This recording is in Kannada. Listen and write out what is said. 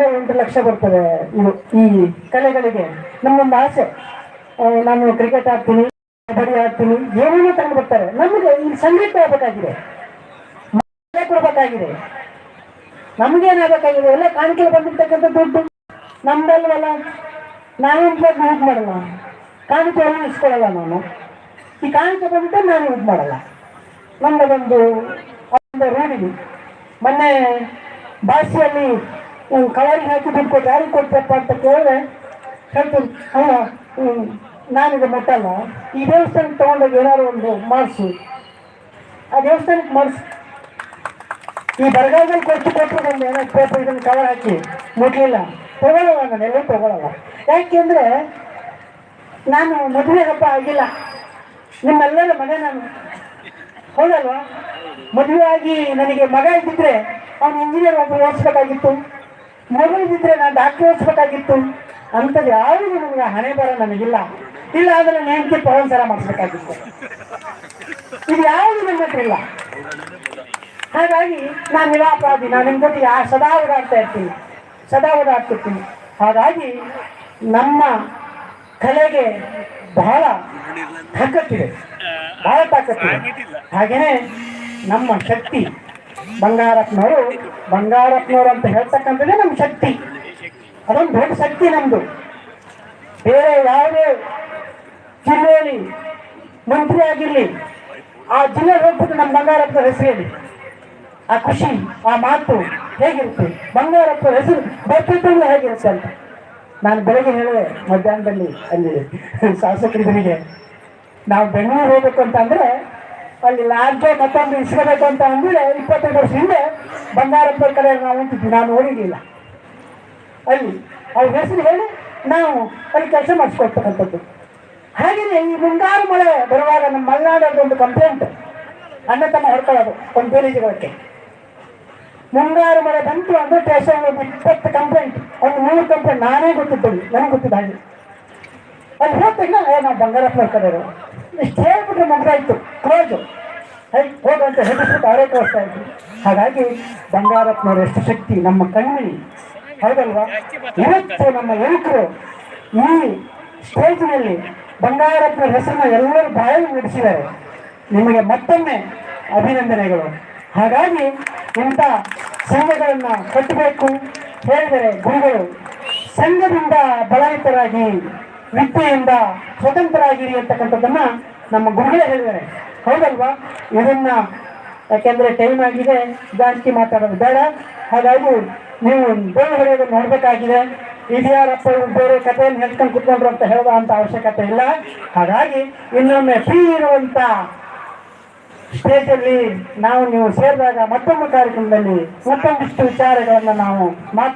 ಏಳರಿಂದ ಎಂಟು ಲಕ್ಷ ಬರ್ತದೆ ಇದು ಈ ಕಲೆಗಳಿಗೆ. ನಮ್ಮೊಂದು ಆಸೆ. ನಾನು ಕ್ರಿಕೆಟ್ ಆಡ್ತೀನಿ, ಕಬಡ್ಡಿ ಆಡ್ತೀನಿ, ಏನೇನೋ ತಂದು ಬರ್ತಾರೆ ನಮಗೆ ಈ ಸಂಗೀತ ಆಗಬೇಕಾಗಿದೆ ಕೊಡಬೇಕಾಗಿದೆ. ನಮ್ಗೇನಾಗಬೇಕಾಗಿದೆ ಎಲ್ಲ ಕಾಣಿಕೆ ಬಂದಿರ್ತಕ್ಕಂಥ ದುಡ್ಡು ನಮ್ದಲ್ವಲ್ಲ. ನಾವೇನು ಯೂಸ್ ಮಾಡಲ್ಲ. ಕಾಣಿಕೆ ಇಸ್ಕೊಳ್ಳಲ್ಲ ನಾನು. ಈ ಕಾಣಿಕೆ ಬಂದಿದ್ದೆ ನಾನು ಯೂಸ್ ಮಾಡಲ್ಲ. ನಮ್ಮದೊಂದು ಒಂದು ರೂಢಿ ಮೊನ್ನೆ ಭಾಷೆಯಲ್ಲಿ ಕವರಿಗೆ ಹಾಕಿ ಬಿಟ್ಟು ಕೊಟ್ಟು ಯಾರಿಗೆ ಕೊಟ್ಟಪ್ಪ ಅಂತ ಕೇಳಿದ್ರೆ ಹೇಳ್ತೀನಿ ಅಲ್ಲ ನಾನಿದ ಮುಟ್ಟಲ್ಲ. ಈ ದೇವಸ್ಥಾನಕ್ಕೆ ತೊಗೊಂಡೋಗಿ ಏನಾದ್ರು ಒಂದು ಮಾಡಿಸು. ಆ ದೇವಸ್ಥಾನಕ್ಕೆ ಮಾಡಿಸು. ಈ ಬರಗಾಲದಲ್ಲಿ ಕೊಟ್ಟು ಕೊಟ್ಟರು ಬಂದು ಏನಾದ್ರು ಪೇಪರ್ ಇದನ್ನು ಕವರ್ ಹಾಕಿ ಮುಟ್ಲಿಲ್ಲ ತಗೊಳ್ಳಲ್ಲ ನಾನು, ಎಲ್ಲೂ ತಗೊಳ್ಳಲ್ಲ ಯಾಕೆಂದ್ರೆ ನಾನು ಮದುವೆ ಹಬ್ಬ ಆಗಿಲ್ಲ. ನಿಮ್ಮೆಲ್ಲರ ಮನೆ ನಾನು. ಹೌದಲ್ವಾ? ಮದುವೆ ಆಗಿ ನನಗೆ ಮಗ ಇದ್ದಿದ್ರೆ ಅವನು ಇಂಜಿನಿಯರ್ ಒಬ್ಬರು ಓದಿಸ್ಬೇಕಾಗಿತ್ತು. ಮಗು ಇದ್ದಿದ್ರೆ ನಾನು ಡಾಕ್ಟರ್ ಓದಿಸ್ಬೇಕಾಗಿತ್ತು ಅಂಥದ್ದು ಯಾವುದು ನನಗೆ ಹಣೆ ಬರ ನನಗಿಲ್ಲ. ಇಲ್ಲ ಆದರೆ ಪವನ್ ಸರ ಮಾಡಿಸ್ಬೇಕಾಗಿತ್ತು. ಇದು ಯಾವುದು ನನ್ನ ಹತ್ರ ಇಲ್ಲ. ಹಾಗಾಗಿ ನಾನು ನಿರಾಪರಾಧಿ. ನಾನು ನಿಮ್ಮ ಜೊತೆ ಯಾ ಸದಾ ಓಡಾಡ್ತಾ ಇರ್ತೀನಿ. ಸದಾ ಓಡಾಡ್ತಿರ್ತೀನಿ. ಹಾಗಾಗಿ ನಮ್ಮ ಕಲೆಗೆ ಬಹಳ ತಾಕತ್ತಿದೆ. ಬಹಳ ತಾಕತ್ತಿದೆ. ಹಾಗೇನೆ ನಮ್ಮ ಶಕ್ತಿ ಬಂಗಾರಪ್ಪನವರು ಬಂಗಾರಪ್ಪನವರು ಅಂತ ಹೇಳ್ತಕ್ಕಂಥದ್ದೇ ನಮ್ಮ ಶಕ್ತಿ. ಅದೊಂದು ದೊಡ್ಡ ಶಕ್ತಿ ನಮ್ದು. ಬೇರೆ ಯಾವುದೇ ಜಿಲ್ಲೆಯಲ್ಲಿ ಮಂತ್ರಿ ಆಗಿರಲಿ, ಆ ಜಿಲ್ಲೆ ಹೋಗ್ಬಿಟ್ಟು ನಮ್ಮ ಬಂಗಾರಪ್ಪನ ಹೆಸರು ಹೇಳಿ ಆ ಖುಷಿ, ಆ ಮಾತು ಹೇಗಿರುತ್ತೆ? ಬಂಗಾರಪ್ಪ ಹೆಸರು ಬರ್ತಿದ್ದಂಗೆ ಹೇಗಿರುತ್ತೆ ಅಂತ. ನಾನು ಬೆಳಗ್ಗೆ ಹೇಳಿದೆ, ಮಧ್ಯಾಹ್ನದಲ್ಲಿ ಅಲ್ಲಿ ಶಾಸಕರಿಗೆ ನಾವು ಬೆಂಗಳೂರು ಹೋಗ್ಬೇಕು ಅಂತ ಅಂದ್ರೆ ಅಲ್ಲಿ ಲಾಡ್ಜ್ ಇಸ್ಕೋಬೇಕು ಅಂತ ಅಂದ್ರೆ ಇಪ್ಪತ್ತೈದು ವರ್ಷ ಹಿಂದೆ ಬಂಗಾರಪ್ಪ ಕಡೆ ನಾವು ಅಂತಿದ್ವಿ ನಾನು ನೋಡಿರಲಿಲ್ಲ ಅಲ್ಲಿ ಅವ್ರ ಹೆಸರು ಹೇಳಿ ನಾವು ಅಲ್ಲಿ ಕೆಲಸ ಮಾಡಿಸ್ಕೊಳ್ತಕ್ಕಂಥದ್ದು ಹಾಗೆಯೇ ಈ ಮುಂಗಾರು ಮಳೆ ಬರುವಾಗ ನಮ್ಮ ಮಲೆನಾಡಲ್ಲಿ ಒಂದು ಕಂಪ್ಲೇಂಟ್ ಅಣ್ಣ ತಮ್ಮ ಹೊಡ್ಕೊಳ್ಳೋದು ಒಂದು ಬೇಲಿಜಗಳಿಗೆ ಮುಂಗಾರು ಮಳೆ ಬಂತು ಅಂದ್ರೆ ಸ್ಟೇಷನ್ ಒಂದು ಇಪ್ಪತ್ತು ಕಂಪ್ಲೇಂಟ್ ಒಂದು ಮೂರು ಕಂಪ್ಲೇಂಟ್ ನಾನೇ ಗೊತ್ತಿದ್ದೇನೆ ನನಗೆ ಗೊತ್ತಿದ್ದ ಹಾಗೆ. ಅಲ್ಲಿ ಹೋದ ತಕ್ಷಣ ನಾವು ಬಂಗಾರಪ್ಪನ ಕಡೆಯವರು. ಇಷ್ಟು ಹೇಳ್ಬಿಟ್ರೆ ಮುಗ್ದಾಯ್ತು ಕ್ಲೋಸು ಹೋಗ ಅಂತ ಹೆದರ್ಸ್ಬಿಟ್ಟು ಅವರೇ ತೋರಿಸ್ತಾ ಇದ್ರು. ಹಾಗಾಗಿ ಬಂಗಾರಪ್ಪನವ್ರ ಎಷ್ಟು ಶಕ್ತಿ. ನಮ್ಮ ಕಣ್ಣಿಗೆ ಹೌದಲ್ವಾ? ಇವತ್ತು ನಮ್ಮ ಯುವಕರು ಈ ಸ್ಟೇಜ್ನಲ್ಲಿ ಬಂಗಾರಪ್ಪನ ಹೆಸರನ್ನ ಎಲ್ಲರೂ ಬಾಯಲ್ಲಿ ನಡೆಸಿದ್ದಾರೆ ನಿಮಗೆ ಮತ್ತೊಮ್ಮೆ ಅಭಿನಂದನೆಗಳು. ಹಾಗಾಗಿ ಇಂಥ ಸಂಘಗಳನ್ನು ಕಟ್ಟಬೇಕು. ಹೇಳಿದರೆ ಗುರುಗಳು ಸಂಘದಿಂದ ಬಲಾಯಿತರಾಗಿ ವಿದ್ಯೆಯಿಂದ ಸ್ವತಂತ್ರರಾಗಿರಿ ಅಂತಕ್ಕಂಥದ್ದನ್ನ ನಮ್ಮ ಗುರುಗಳೇ ಹೇಳಿದ್ದಾರೆ. ಹೌದಲ್ವಾ? ಇದನ್ನ ಯಾಕೆಂದ್ರೆ ಟೈಮ್ ಆಗಿದೆ, ಜಾಸ್ತಿ ಮಾತಾಡೋದು ಬೇಡ. ಹಾಗಾಗಿ ನೀವು ಬೇರೆ ಹೊಡೆಯೋದು ನೋಡ್ಬೇಕಾಗಿದೆ. ಇದ್ಯಾರಪ್ಪ ಬೇರೆ ಕಥೆಯನ್ನು ಹೇಳ್ಕೊಂಡು ಕುತ್ಕೊಂಡ್ರು ಅಂತ ಹೇಳೋ ಅಂತ ಅವಶ್ಯಕತೆ ಇಲ್ಲ. ಹಾಗಾಗಿ ಇನ್ನೊಮ್ಮೆ ಫ್ರೀ ಇರುವಂತ ಸ್ಟೇಜಲ್ಲಿ ನಾವು ನೀವು ಸೇರಿದಾಗ ಮತ್ತೊಂದು ಕಾರ್ಯಕ್ರಮದಲ್ಲಿ ಮತ್ತೊಂದಿಷ್ಟು ವಿಚಾರಗಳನ್ನು ನಾವು ಮಾತು